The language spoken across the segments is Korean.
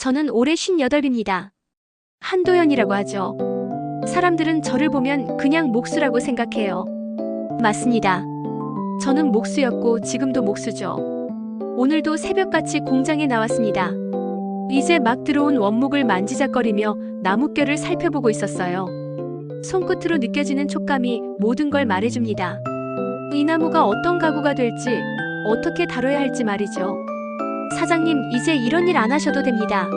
저는 올해 58입니다. 한도연이라고 하죠. 사람들은 저를 보면 그냥 목수라고 생각해요. 맞습니다. 저는 목수였고 지금도 목수죠. 오늘도 새벽같이 공장에 나왔습니다. 이제 막 들어온 원목을 만지작거리며 나뭇결을 살펴보고 있었어요. 손끝으로 느껴지는 촉감이 모든 걸 말해줍니다. 이 나무가 어떤 가구가 될지, 어떻게 다뤄야 할지 말이죠. 사장님, 이제 이런 일 안 하셔도 됩니다.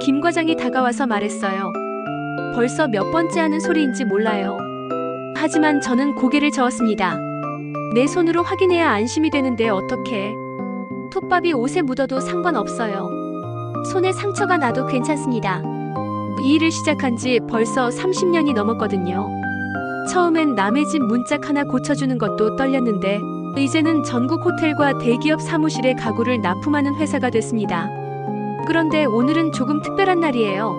김 과장이 다가와서 말했어요. 벌써 몇 번째 하는 소리인지 몰라요. 하지만 저는 고개를 저었습니다. 내 손으로 확인해야 안심이 되는데 어떻게? 톱밥이 옷에 묻어도 상관없어요. 손에 상처가 나도 괜찮습니다. 이 일을 시작한 지 벌써 30년이 넘었거든요. 처음엔 남의 집 문짝 하나 고쳐주는 것도 떨렸는데, 이제는 전국 호텔과 대기업 사무실에 가구를 납품하는 회사가 됐습니다. 그런데 오늘은 조금 특별한 날이에요.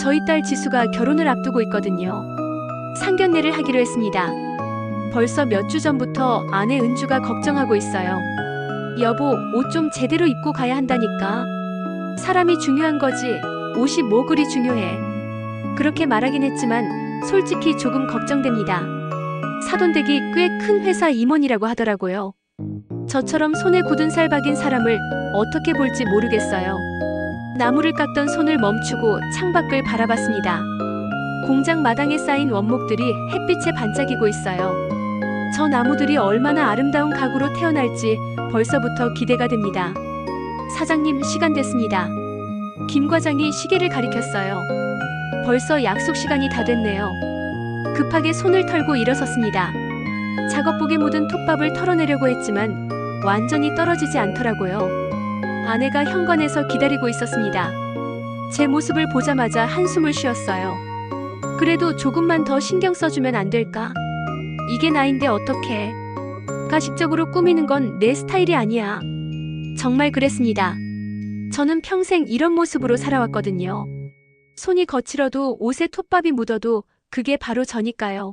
저희 딸 지수가 결혼을 앞두고 있거든요. 상견례를 하기로 했습니다. 벌써 몇 주 전부터 아내 은주가 걱정하고 있어요. 여보, 옷 좀 제대로 입고 가야 한다니까. 사람이 중요한 거지, 옷이 뭐 그리 중요해. 그렇게 말하긴 했지만, 솔직히 조금 걱정됩니다. 사돈댁이 꽤 큰 회사 임원이라고 하더라고요. 저처럼 손에 굳은 살 박인 사람을 어떻게 볼지 모르겠어요. 나무를 깎던 손을 멈추고 창밖을 바라봤습니다. 공장 마당에 쌓인 원목들이 햇빛에 반짝이고 있어요. 저 나무들이 얼마나 아름다운 가구로 태어날지 벌써부터 기대가 됩니다. 사장님, 시간 됐습니다. 김 과장이 시계를 가리켰어요. 벌써 약속 시간이 다 됐네요. 급하게 손을 털고 일어섰습니다. 작업복에 묻은 톱밥을 털어내려고 했지만 완전히 떨어지지 않더라고요. 아내가 현관에서 기다리고 있었습니다. 제 모습을 보자마자 한숨을 쉬었어요. 그래도 조금만 더 신경 써주면 안 될까? 이게 나인데 어떡해. 가식적으로 꾸미는 건 내 스타일이 아니야. 정말 그랬습니다. 저는 평생 이런 모습으로 살아왔거든요. 손이 거칠어도 옷에 톱밥이 묻어도 그게 바로 저니까요.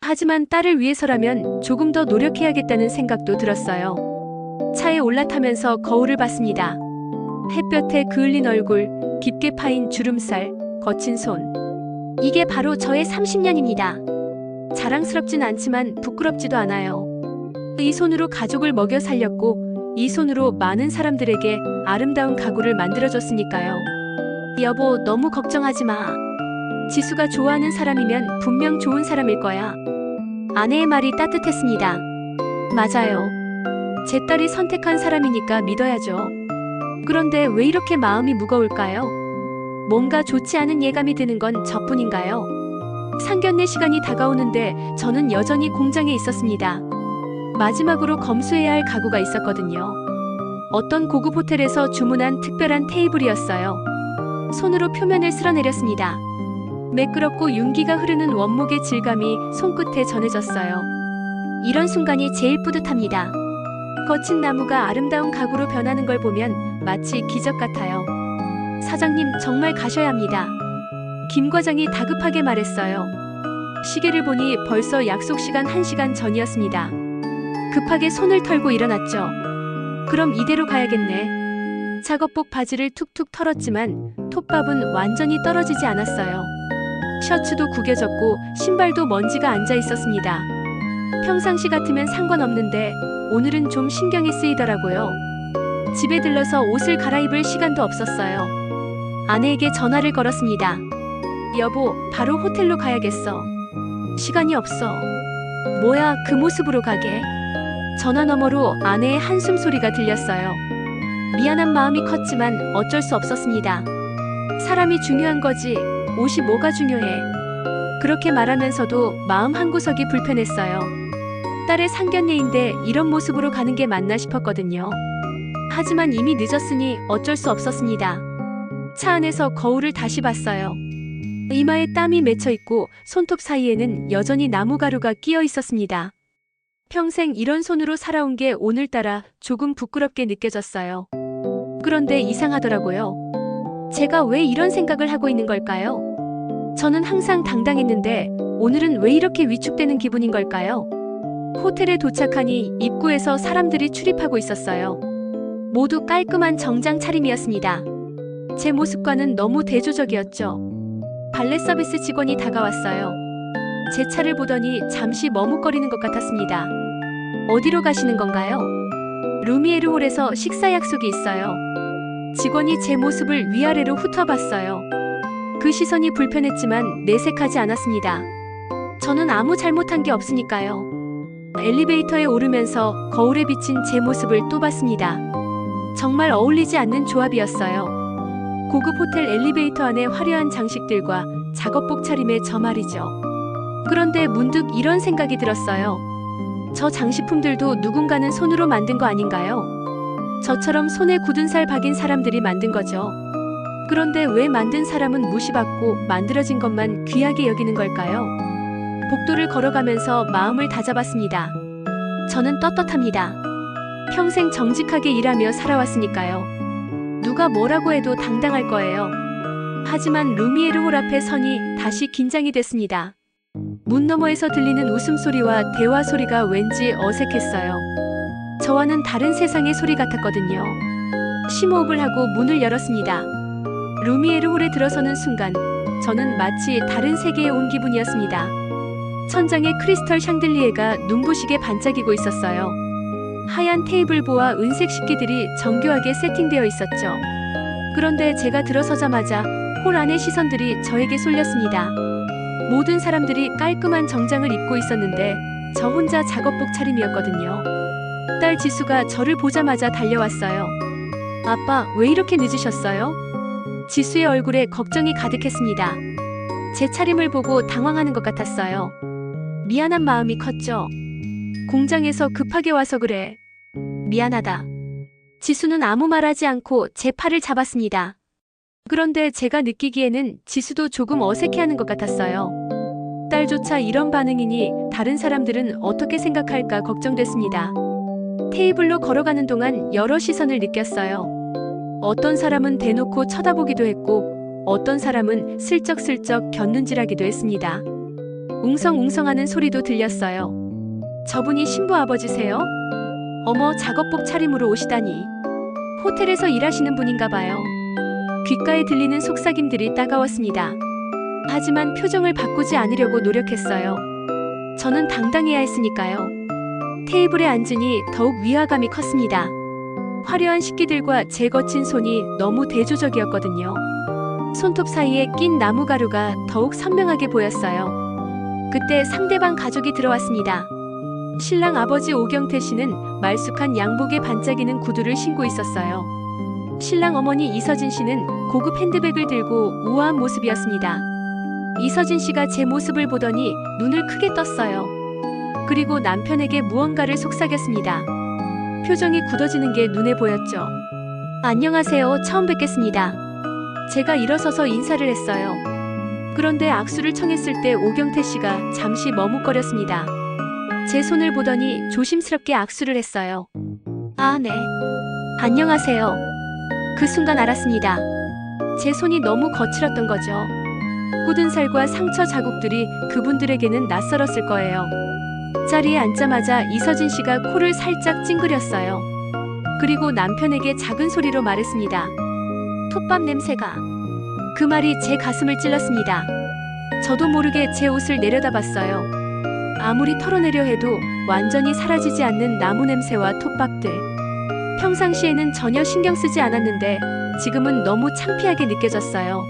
하지만 딸을 위해서라면 조금 더 노력해야겠다는 생각도 들었어요. 차에 올라타면서 거울을 봤습니다. 햇볕에 그을린 얼굴, 깊게 파인 주름살, 거친 손. 이게 바로 저의 30년입니다. 자랑스럽진 않지만 부끄럽지도 않아요. 이 손으로 가족을 먹여 살렸고, 이 손으로 많은 사람들에게 아름다운 가구를 만들어줬으니까요. 여보, 너무 걱정하지 마. 지수가 좋아하는 사람이면 분명 좋은 사람일 거야. 아내의 말이 따뜻했습니다. 맞아요. 제 딸이 선택한 사람이니까 믿어야죠. 그런데 왜 이렇게 마음이 무거울까요? 뭔가 좋지 않은 예감이 드는 건 저뿐인가요? 상견례 시간이 다가오는데 저는 여전히 공장에 있었습니다. 마지막으로 검수해야 할 가구가 있었거든요. 어떤 고급 호텔에서 주문한 특별한 테이블이었어요. 손으로 표면을 쓸어내렸습니다. 매끄럽고 윤기가 흐르는 원목의 질감이 손끝에 전해졌어요. 이런 순간이 제일 뿌듯합니다. 거친 나무가 아름다운 가구로 변하는 걸 보면 마치 기적 같아요. 사장님, 정말 가셔야 합니다. 김 과장이 다급하게 말했어요. 시계를 보니 벌써 약속 시간 1시간 전이었습니다. 급하게 손을 털고 일어났죠. 그럼 이대로 가야겠네. 작업복 바지를 툭툭 털었지만 톱밥은 완전히 떨어지지 않았어요. 셔츠도 구겨졌고 신발도 먼지가 앉아 있었습니다. 평상시 같으면 상관없는데 오늘은 좀 신경이 쓰이더라고요. 집에 들러서 옷을 갈아입을 시간도 없었어요. 아내에게 전화를 걸었습니다. 여보, 바로 호텔로 가야겠어. 시간이 없어. 뭐야, 그 모습으로 가게. 전화 너머로 아내의 한숨 소리가 들렸어요. 미안한 마음이 컸지만 어쩔 수 없었습니다. 사람이 중요한 거지, 옷이 뭐가 중요해. 그렇게 말하면서도 마음 한구석이 불편했어요. 딸의 상견례인데 이런 모습으로 가는 게 맞나 싶었거든요. 하지만 이미 늦었으니 어쩔 수 없었습니다. 차 안에서 거울을 다시 봤어요. 이마에 땀이 맺혀 있고 손톱 사이에는 여전히 나무 가루가 끼어 있었습니다. 평생 이런 손으로 살아온 게 오늘따라 조금 부끄럽게 느껴졌어요. 그런데 이상하더라고요. 제가 왜 이런 생각을 하고 있는 걸까요? 저는 항상 당당했는데 오늘은 왜 이렇게 위축되는 기분인 걸까요? 호텔에 도착하니 입구에서 사람들이 출입하고 있었어요. 모두 깔끔한 정장 차림이었습니다. 제 모습과는 너무 대조적이었죠. 발레 서비스 직원이 다가왔어요. 제 차를 보더니 잠시 머뭇거리는 것 같았습니다. 어디로 가시는 건가요? 루미에르 홀에서 식사 약속이 있어요. 직원이 제 모습을 위아래로 훑어봤어요. 그 시선이 불편했지만 내색하지 않았습니다. 저는 아무 잘못한 게 없으니까요. 엘리베이터에 오르면서 거울에 비친 제 모습을 또 봤습니다. 정말 어울리지 않는 조합이었어요. 고급 호텔 엘리베이터 안에 화려한 장식들과 작업복 차림의 저 말이죠. 그런데 문득 이런 생각이 들었어요. 저 장식품들도 누군가는 손으로 만든 거 아닌가요? 저처럼 손에 굳은 살 박인 사람들이 만든 거죠. 그런데 왜 만든 사람은 무시받고 만들어진 것만 귀하게 여기는 걸까요? 복도를 걸어가면서 마음을 다잡았습니다. 저는 떳떳합니다. 평생 정직하게 일하며 살아왔으니까요. 누가 뭐라고 해도 당당할 거예요. 하지만 루미에르 홀 앞에 서니 다시 긴장이 됐습니다. 문 너머에서 들리는 웃음소리와 대화 소리가 왠지 어색했어요. 저와는 다른 세상의 소리 같았거든요. 심호흡을 하고 문을 열었습니다. 루미에르 홀에 들어서는 순간 저는 마치 다른 세계에 온 기분이었습니다. 천장에 크리스털 샹들리에가 눈부시게 반짝이고 있었어요. 하얀 테이블보와 은색 식기들이 정교하게 세팅되어 있었죠. 그런데 제가 들어서자마자 홀 안의 시선들이 저에게 쏠렸습니다. 모든 사람들이 깔끔한 정장을 입고 있었는데 저 혼자 작업복 차림이었거든요. 딸 지수가 저를 보자마자 달려왔어요. 아빠, 왜 이렇게 늦으셨어요? 지수의 얼굴에 걱정이 가득했습니다. 제 차림을 보고 당황하는 것 같았어요. 미안한 마음이 컸죠. 공장에서 급하게 와서 그래. 미안하다. 지수는 아무 말하지 않고 제 팔을 잡았습니다. 그런데 제가 느끼기에는 지수도 조금 어색해하는 것 같았어요. 딸조차 이런 반응이니 다른 사람들은 어떻게 생각할까 걱정됐습니다. 테이블로 걸어가는 동안 여러 시선을 느꼈어요. 어떤 사람은 대놓고 쳐다보기도 했고, 어떤 사람은 슬쩍슬쩍 곁눈질하기도 했습니다. 웅성웅성하는 소리도 들렸어요. 저분이 신부 아버지세요? 어머, 작업복 차림으로 오시다니. 호텔에서 일하시는 분인가 봐요. 귓가에 들리는 속삭임들이 따가웠습니다. 하지만 표정을 바꾸지 않으려고 노력했어요. 저는 당당해야 했으니까요. 테이블에 앉으니 더욱 위화감이 컸습니다. 화려한 식기들과 제 거친 손이 너무 대조적이었거든요. 손톱 사이에 낀 나무 가루가 더욱 선명하게 보였어요. 그때 상대방 가족이 들어왔습니다. 신랑 아버지 오경태 씨는 말쑥한 양복에 반짝이는 구두를 신고 있었어요. 신랑 어머니 이서진 씨는 고급 핸드백을 들고 우아한 모습이었습니다. 이서진 씨가 제 모습을 보더니 눈을 크게 떴어요. 그리고 남편에게 무언가를 속삭였습니다. 표정이 굳어지는 게 눈에 보였죠. 안녕하세요. 처음 뵙겠습니다. 제가 일어서서 인사를 했어요. 그런데 악수를 청했을 때 오경태 씨가 잠시 머뭇거렸습니다. 제 손을 보더니 조심스럽게 악수를 했어요. 아, 네. 안녕하세요. 그 순간 알았습니다. 제 손이 너무 거칠었던 거죠. 굳은 살과 상처 자국들이 그분들에게는 낯설었을 거예요. 자리에 앉자마자 이서진 씨가 코를 살짝 찡그렸어요. 그리고 남편에게 작은 소리로 말했습니다. 톱밥 냄새가. 그 말이 제 가슴을 찔렀습니다. 저도 모르게 제 옷을 내려다 봤어요. 아무리 털어내려 해도 완전히 사라지지 않는 나무 냄새와 톱밥들. 평상시에는 전혀 신경 쓰지 않았는데 지금은 너무 창피하게 느껴졌어요.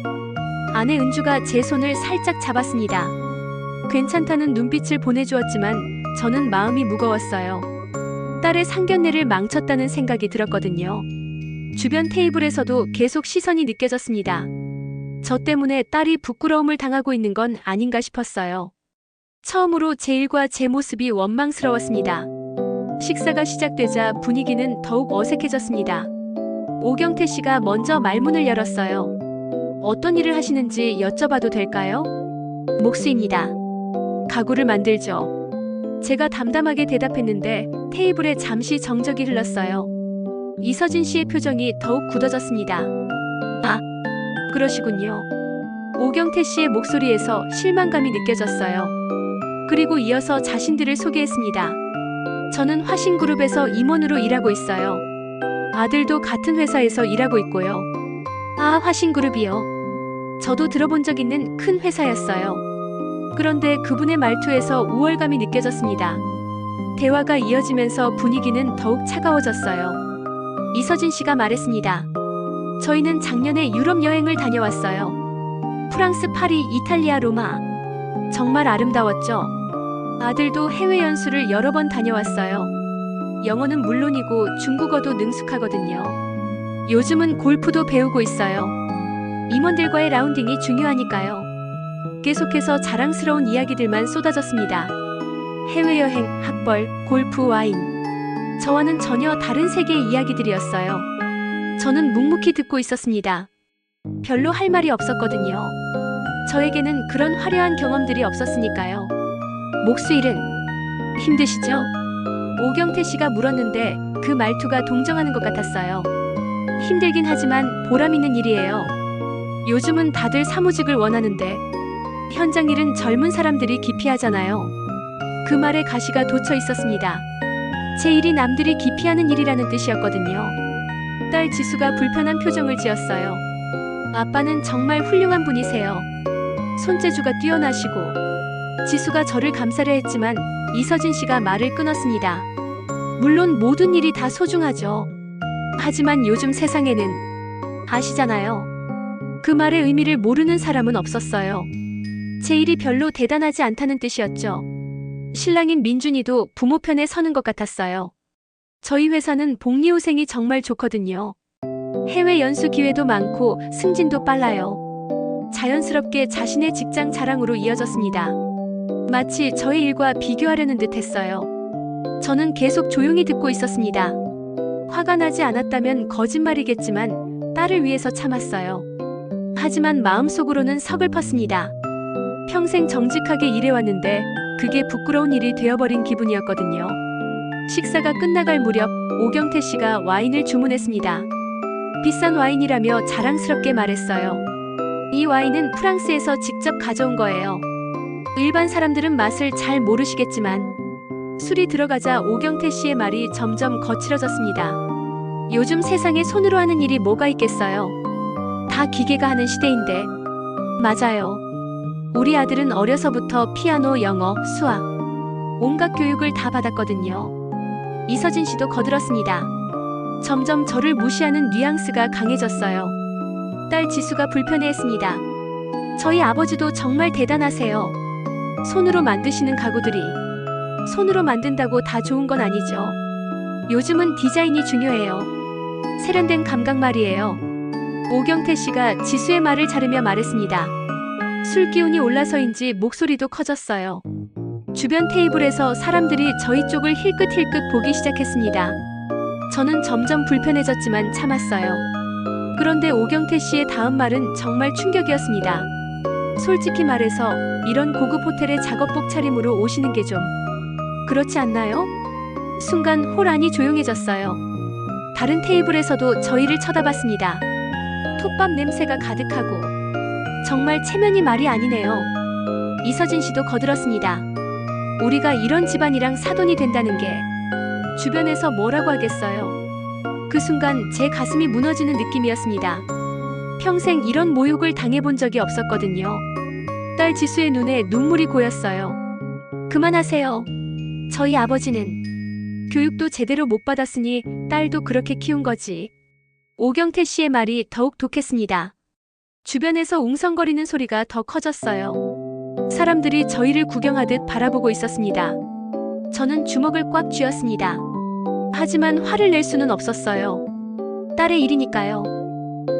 아내 은주가 제 손을 살짝 잡았습니다. 괜찮다는 눈빛을 보내주었지만 저는 마음이 무거웠어요. 딸의 상견례를 망쳤다는 생각이 들었거든요. 주변 테이블에서도 계속 시선이 느껴졌습니다. 저 때문에 딸이 부끄러움을 당하고 있는 건 아닌가 싶었어요. 처음으로 제 일과 제 모습이 원망스러웠습니다. 식사가 시작되자 분위기는 더욱 어색해졌습니다. 오경태 씨가 먼저 말문을 열었어요. 어떤 일을 하시는지 여쭤봐도 될까요? 목수입니다. 가구를 만들죠. 제가 담담하게 대답했는데 테이블에 잠시 정적이 흘렀어요. 이서진 씨의 표정이 더욱 굳어졌습니다. 아, 그러시군요. 오경태 씨의 목소리에서 실망감이 느껴졌어요. 그리고 이어서 자신들을 소개했습니다. 저는 화신그룹에서 임원으로 일하고 있어요. 아들도 같은 회사에서 일하고 있고요. 아, 화신그룹이요. 저도 들어본 적 있는 큰 회사였어요. 그런데 그분의 말투에서 우월감이 느껴졌습니다. 대화가 이어지면서 분위기는 더욱 차가워졌어요. 이서진 씨가 말했습니다. 저희는 작년에 유럽 여행을 다녀왔어요. 프랑스, 파리, 이탈리아, 로마. 정말 아름다웠죠? 아들도 해외 연수를 여러 번 다녀왔어요. 영어는 물론이고 중국어도 능숙하거든요. 요즘은 골프도 배우고 있어요. 임원들과의 라운딩이 중요하니까요. 계속해서 자랑스러운 이야기들만 쏟아졌습니다. 해외여행, 학벌, 골프, 와인. 저와는 전혀 다른 세계의 이야기들이었어요. 저는 묵묵히 듣고 있었습니다. 별로 할 말이 없었거든요. 저에게는 그런 화려한 경험들이 없었으니까요. 목수일은 힘드시죠? 오경태 씨가 물었는데 그 말투가 동정하는 것 같았어요. 힘들긴 하지만 보람 있는 일이에요. 요즘은 다들 사무직을 원하는데 현장 일은 젊은 사람들이 기피하잖아요. 그 말에 가시가 돋쳐 있었습니다. 제 일이 남들이 기피하는 일이라는 뜻이었거든요. 딸 지수가 불편한 표정을 지었어요. 아빠는 정말 훌륭한 분이세요. 손재주가 뛰어나시고 지수가 저를 감사를 했지만 이서진 씨가 말을 끊었습니다. 물론 모든 일이 다 소중하죠. 하지만 요즘 세상에는 아시잖아요. 그 말의 의미를 모르는 사람은 없었어요. 제 일이 별로 대단하지 않다는 뜻이었죠. 신랑인 민준이도 부모 편에 서는 것 같았어요. 저희 회사는 복리후생이 정말 좋거든요. 해외 연수 기회도 많고 승진도 빨라요. 자연스럽게 자신의 직장 자랑으로 이어졌습니다. 마치 저의 일과 비교하려는 듯 했어요. 저는 계속 조용히 듣고 있었습니다. 화가 나지 않았다면 거짓말이겠지만 딸을 위해서 참았어요. 하지만 마음속으로는 서글펐습니다. 평생 정직하게 일해왔는데 그게 부끄러운 일이 되어버린 기분이었거든요. 식사가 끝나갈 무렵 오경태 씨가 와인을 주문했습니다. 비싼 와인이라며 자랑스럽게 말했어요. 이 와인은 프랑스에서 직접 가져온 거예요. 일반 사람들은 맛을 잘 모르시겠지만 술이 들어가자 오경태 씨의 말이 점점 거칠어졌습니다. 요즘 세상에 손으로 하는 일이 뭐가 있겠어요? 다 기계가 하는 시대인데. 맞아요. 우리 아들은 어려서부터 피아노, 영어, 수학, 온갖 교육을 다 받았거든요. 이서진 씨도 거들었습니다. 점점 저를 무시하는 뉘앙스가 강해졌어요. 딸 지수가 불편해했습니다. 저희 아버지도 정말 대단하세요. 손으로 만드시는 가구들이 손으로 만든다고 다 좋은 건 아니죠. 요즘은 디자인이 중요해요. 세련된 감각 말이에요. 오경태 씨가 지수의 말을 자르며 말했습니다. 술 기운이 올라서인지 목소리도 커졌어요. 주변 테이블에서 사람들이 저희 쪽을 힐끗힐끗 보기 시작했습니다. 저는 점점 불편해졌지만 참았어요. 그런데 오경태 씨의 다음 말은 정말 충격이었습니다. 솔직히 말해서 이런 고급 호텔의 작업복 차림으로 오시는 게 좀 그렇지 않나요? 순간 홀 안이 조용해졌어요. 다른 테이블에서도 저희를 쳐다봤습니다. 톱밥 냄새가 가득하고 정말 체면이 말이 아니네요. 이서진 씨도 거들었습니다. 우리가 이런 집안이랑 사돈이 된다는 게 주변에서 뭐라고 하겠어요. 그 순간 제 가슴이 무너지는 느낌이었습니다. 평생 이런 모욕을 당해본 적이 없었거든요. 딸 지수의 눈에 눈물이 고였어요. 그만하세요. 저희 아버지는 교육도 제대로 못 받았으니 딸도 그렇게 키운 거지. 오경태 씨의 말이 더욱 독했습니다. 주변에서 웅성거리는 소리가 더 커졌어요. 사람들이 저희를 구경하듯 바라보고 있었습니다. 저는 주먹을 꽉 쥐었습니다. 하지만 화를 낼 수는 없었어요. 딸의 일이니까요.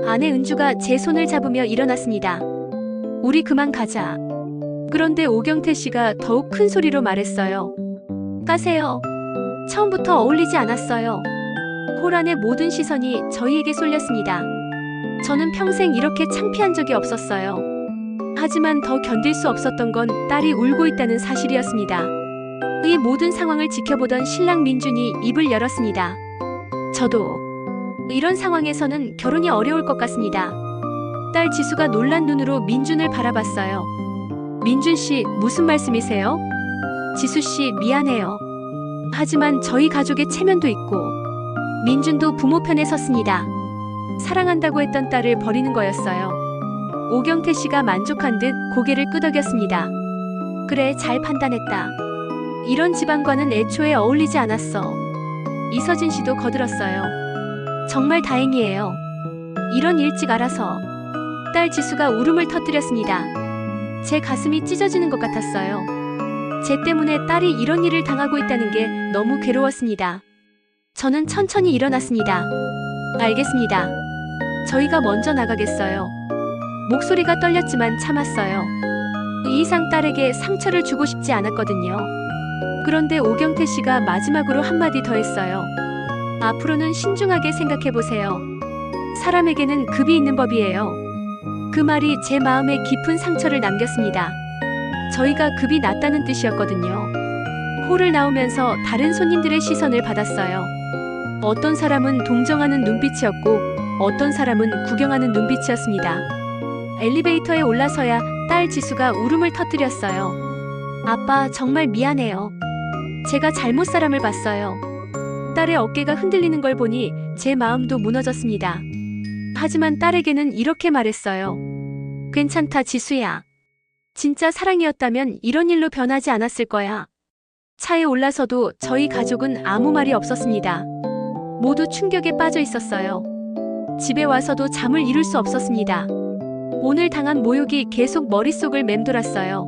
아내 은주가 제 손을 잡으며 일어났습니다. 우리 그만 가자. 그런데 오경태 씨가 더욱 큰 소리로 말했어요. 가세요. 처음부터 어울리지 않았어요. 홀 안의 모든 시선이 저희에게 쏠렸습니다. 저는 평생 이렇게 창피한 적이 없었어요. 하지만 더 견딜 수 없었던 건 딸이 울고 있다는 사실이었습니다. 이 모든 상황을 지켜보던 신랑 민준이 입을 열었습니다. 저도 이런 상황에서는 결혼이 어려울 것 같습니다. 딸 지수가 놀란 눈으로 민준을 바라봤어요. 민준 씨, 무슨 말씀이세요? 지수 씨, 미안해요. 하지만 저희 가족의 체면도 있고 민준도 부모 편에 섰습니다. 사랑한다고 했던 딸을 버리는 거였어요. 오경태 씨가 만족한 듯 고개를 끄덕였습니다. 그래, 잘 판단했다. 이런 집안과는 애초에 어울리지 않았어. 이서진 씨도 거들었어요. 정말 다행이에요. 이런 일찍 알아서. 딸 지수가 울음을 터뜨렸습니다. 제 가슴이 찢어지는 것 같았어요. 제 때문에 딸이 이런 일을 당하고 있다는 게 너무 괴로웠습니다. 저는 천천히 일어났습니다. 알겠습니다. 저희가 먼저 나가겠어요. 목소리가 떨렸지만 참았어요. 이 이상 딸에게 상처를 주고 싶지 않았거든요. 그런데 오경태 씨가 마지막으로 한마디 더 했어요. 앞으로는 신중하게 생각해 보세요. 사람에게는 급이 있는 법이에요. 그 말이 제 마음에 깊은 상처를 남겼습니다. 저희가 급이 낮다는 뜻이었거든요. 홀을 나오면서 다른 손님들의 시선을 받았어요. 어떤 사람은 동정하는 눈빛이었고 어떤 사람은 구경하는 눈빛이었습니다. 엘리베이터에 올라서야 딸 지수가 울음을 터뜨렸어요. 아빠 정말 미안해요. 제가 잘못 사람을 봤어요. 딸의 어깨가 흔들리는 걸 보니 제 마음도 무너졌습니다. 하지만 딸에게는 이렇게 말했어요. 괜찮다, 지수야. 진짜 사랑이었다면 이런 일로 변하지 않았을 거야. 차에 올라서도 저희 가족은 아무 말이 없었습니다. 모두 충격에 빠져 있었어요. 집에 와서도 잠을 이룰 수 없었습니다. 오늘 당한 모욕이 계속 머릿속을 맴돌았어요.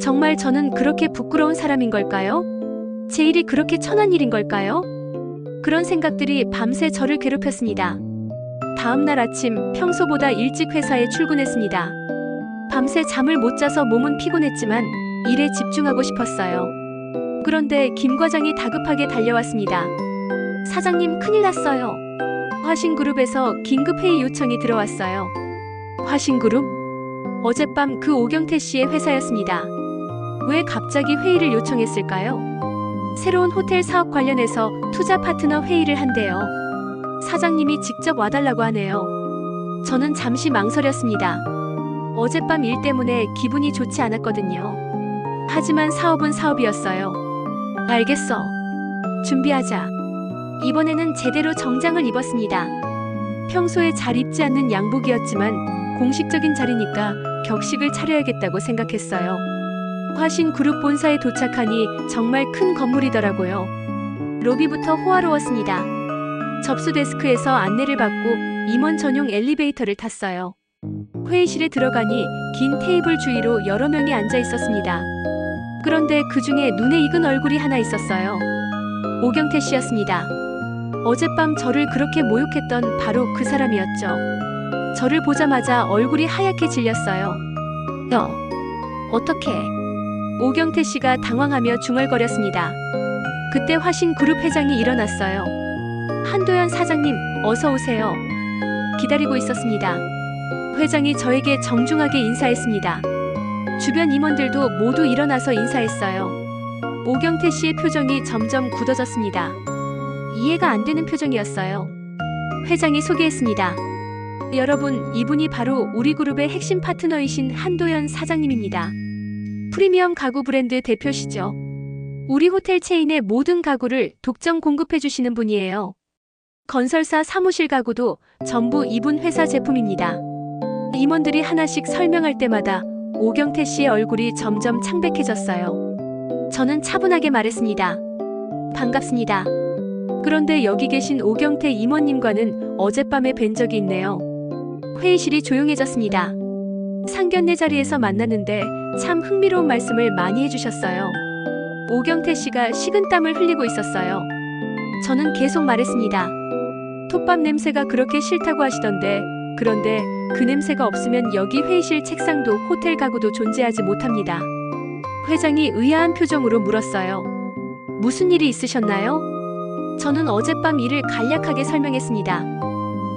정말 저는 그렇게 부끄러운 사람인 걸까요? 제 일이 그렇게 천한 일인 걸까요? 그런 생각들이 밤새 저를 괴롭혔습니다. 다음 날 아침 평소보다 일찍 회사에 출근했습니다. 밤새 잠을 못 자서 몸은 피곤했지만 일에 집중하고 싶었어요. 그런데 김 과장이 다급하게 달려왔습니다. 사장님 큰일 났어요. 화신그룹에서 긴급 회의 요청이 들어왔어요. 화신그룹? 어젯밤 그 오경태 씨의 회사였습니다. 왜 갑자기 회의를 요청했을까요? 새로운 호텔 사업 관련해서 투자 파트너 회의를 한대요. 사장님이 직접 와달라고 하네요. 저는 잠시 망설였습니다. 어젯밤 일 때문에 기분이 좋지 않았거든요. 하지만 사업은 사업이었어요. 알겠어. 준비하자. 이번에는 제대로 정장을 입었습니다. 평소에 잘 입지 않는 양복이었지만 공식적인 자리니까 격식을 차려야겠다고 생각했어요. 화신 그룹 본사에 도착하니 정말 큰 건물이더라고요. 로비부터 호화로웠습니다. 접수 데스크에서 안내를 받고 임원 전용 엘리베이터를 탔어요. 회의실에 들어가니 긴 테이블 주위로 여러 명이 앉아 있었습니다. 그런데 그 중에 눈에 익은 얼굴이 하나 있었어요. 오경태 씨였습니다. 어젯밤 저를 그렇게 모욕했던 바로 그 사람이었죠. 저를 보자마자 얼굴이 하얗게 질렸어요. 너, 어떻게? 오경태 씨가 당황하며 중얼거렸습니다. 그때 화신 그룹 회장이 일어났어요. 한도현 사장님, 어서 오세요. 기다리고 있었습니다. 회장이 저에게 정중하게 인사했습니다. 주변 임원들도 모두 일어나서 인사했어요. 오경태 씨의 표정이 점점 굳어졌습니다. 이해가 안 되는 표정이었어요. 회장이 소개했습니다. 여러분, 이분이 바로 우리 그룹의 핵심 파트너이신 한도현 사장님입니다. 프리미엄 가구 브랜드 대표시죠. 우리 호텔 체인의 모든 가구를 독점 공급해 주시는 분이에요. 건설사 사무실 가구도 전부 이분 회사 제품입니다. 임원들이 하나씩 설명할 때마다 오경태 씨의 얼굴이 점점 창백해졌어요. 저는 차분하게 말했습니다. 반갑습니다. 그런데 여기 계신 오경태 임원님과는 어젯밤에 뵌 적이 있네요. 회의실이 조용해졌습니다. 상견례 자리에서 만났는데 참 흥미로운 말씀을 많이 해주셨어요. 오경태 씨가 식은땀을 흘리고 있었어요. 저는 계속 말했습니다. 톱밥 냄새가 그렇게 싫다고 하시던데, 그런데 그 냄새가 없으면 여기 회의실 책상도 호텔 가구도 존재하지 못합니다. 회장이 의아한 표정으로 물었어요. 무슨 일이 있으셨나요? 저는 어젯밤 일을 간략하게 설명했습니다.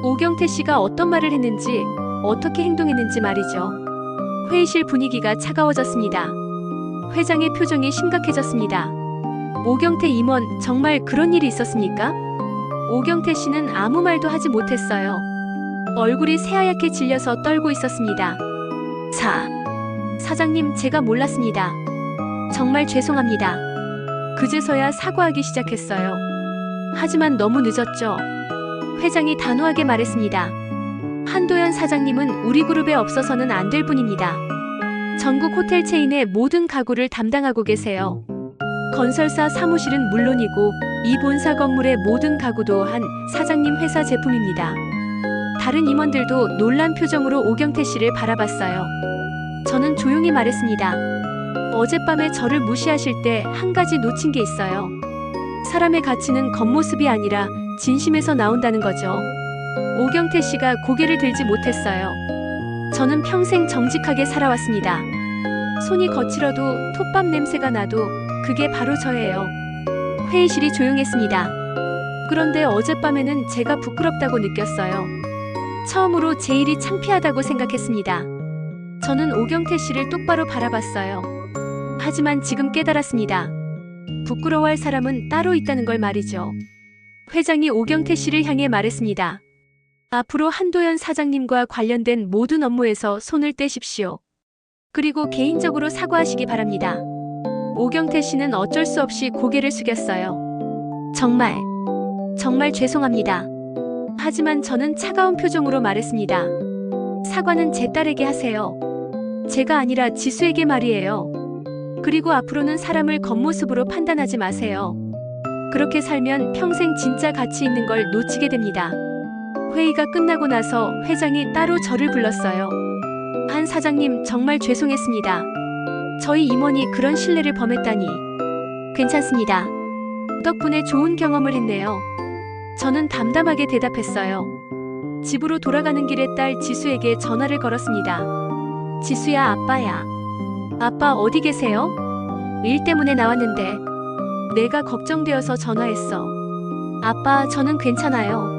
오경태 씨가 어떤 말을 했는지, 어떻게 행동했는지 말이죠. 회의실 분위기가 차가워졌습니다. 회장의 표정이 심각해졌습니다. 오경태 임원, 정말 그런 일이 있었습니까? 오경태 씨는 아무 말도 하지 못했어요. 얼굴이 새하얗게 질려서 떨고 있었습니다. 사, 사장님, 제가 몰랐습니다. 정말 죄송합니다. 그제서야 사과하기 시작했어요. 하지만 너무 늦었죠. 회장이 단호하게 말했습니다. 한도연 사장님은 우리 그룹에 없어서는 안 될 분입니다. 전국 호텔 체인의 모든 가구를 담당하고 계세요. 건설사 사무실은 물론이고 이 본사 건물의 모든 가구도 한 사장님 회사 제품입니다. 다른 임원들도 놀란 표정으로 오경태 씨를 바라봤어요. 저는 조용히 말했습니다. 어젯밤에 저를 무시하실 때 한 가지 놓친 게 있어요. 사람의 가치는 겉모습이 아니라 진심에서 나온다는 거죠. 오경태 씨가 고개를 들지 못했어요. 저는 평생 정직하게 살아왔습니다. 손이 거칠어도 톱밥 냄새가 나도 그게 바로 저예요. 회의실이 조용했습니다. 그런데 어젯밤에는 제가 부끄럽다고 느꼈어요. 처음으로 제 일이 창피하다고 생각했습니다. 저는 오경태 씨를 똑바로 바라봤어요. 하지만 지금 깨달았습니다. 부끄러워할 사람은 따로 있다는 걸 말이죠. 회장이 오경태 씨를 향해 말했습니다. 앞으로 한도연 사장님과 관련된 모든 업무에서 손을 떼십시오. 그리고 개인적으로 사과하시기 바랍니다. 오경태 씨는 어쩔 수 없이 고개를 숙였어요. 정말, 정말 죄송합니다. 하지만 저는 차가운 표정으로 말했습니다. 사과는 제 딸에게 하세요. 제가 아니라 지수에게 말이에요. 그리고 앞으로는 사람을 겉모습으로 판단하지 마세요. 그렇게 살면 평생 진짜 가치 있는 걸 놓치게 됩니다. 회의가 끝나고 나서 회장이 따로 저를 불렀어요. 한 사장님 정말 죄송했습니다. 저희 임원이 그런 신뢰를 범했다니. 괜찮습니다. 덕분에 좋은 경험을 했네요. 저는 담담하게 대답했어요. 집으로 돌아가는 길에 딸 지수에게 전화를 걸었습니다. 지수야, 아빠야. 아빠 어디 계세요? 일 때문에 나왔는데. 내가 걱정되어서 전화했어. 아빠, 저는 괜찮아요.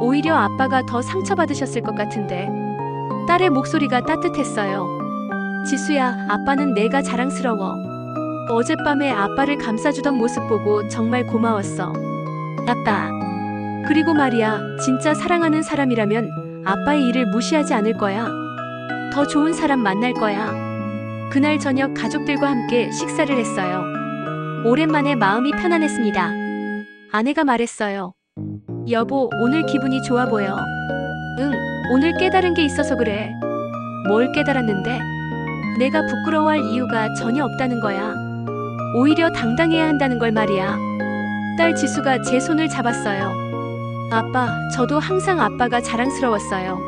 오히려 아빠가 더 상처받으셨을 것 같은데. 딸의 목소리가 따뜻했어요. 지수야, 아빠는 내가 자랑스러워. 어젯밤에 아빠를 감싸주던 모습 보고 정말 고마웠어. 아빠. 그리고 말이야, 진짜 사랑하는 사람이라면 아빠의 일을 무시하지 않을 거야. 더 좋은 사람 만날 거야. 그날 저녁 가족들과 함께 식사를 했어요. 오랜만에 마음이 편안했습니다. 아내가 말했어요. 여보, 오늘 기분이 좋아 보여. 응, 오늘 깨달은 게 있어서 그래. 뭘 깨달았는데? 내가 부끄러워할 이유가 전혀 없다는 거야. 오히려 당당해야 한다는 걸 말이야. 딸 지수가 제 손을 잡았어요. 아빠, 저도 항상 아빠가 자랑스러웠어요.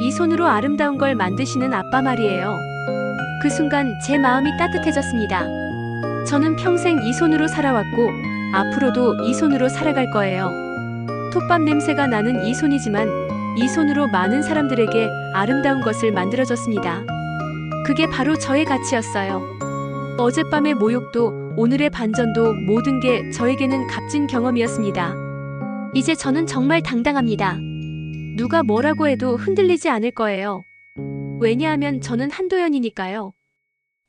이 손으로 아름다운 걸 만드시는 아빠 말이에요. 그 순간 제 마음이 따뜻해졌습니다. 저는 평생 이 손으로 살아왔고, 앞으로도 이 손으로 살아갈 거예요. 톱밥 냄새가 나는 이 손이지만, 이 손으로 많은 사람들에게 아름다운 것을 만들어줬습니다. 그게 바로 저의 가치였어요. 어젯밤의 모욕도 오늘의 반전도 모든 게 저에게는 값진 경험이었습니다. 이제 저는 정말 당당합니다. 누가 뭐라고 해도 흔들리지 않을 거예요. 왜냐하면 저는 한도연이니까요.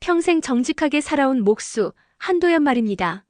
평생 정직하게 살아온 목수 한도연 말입니다.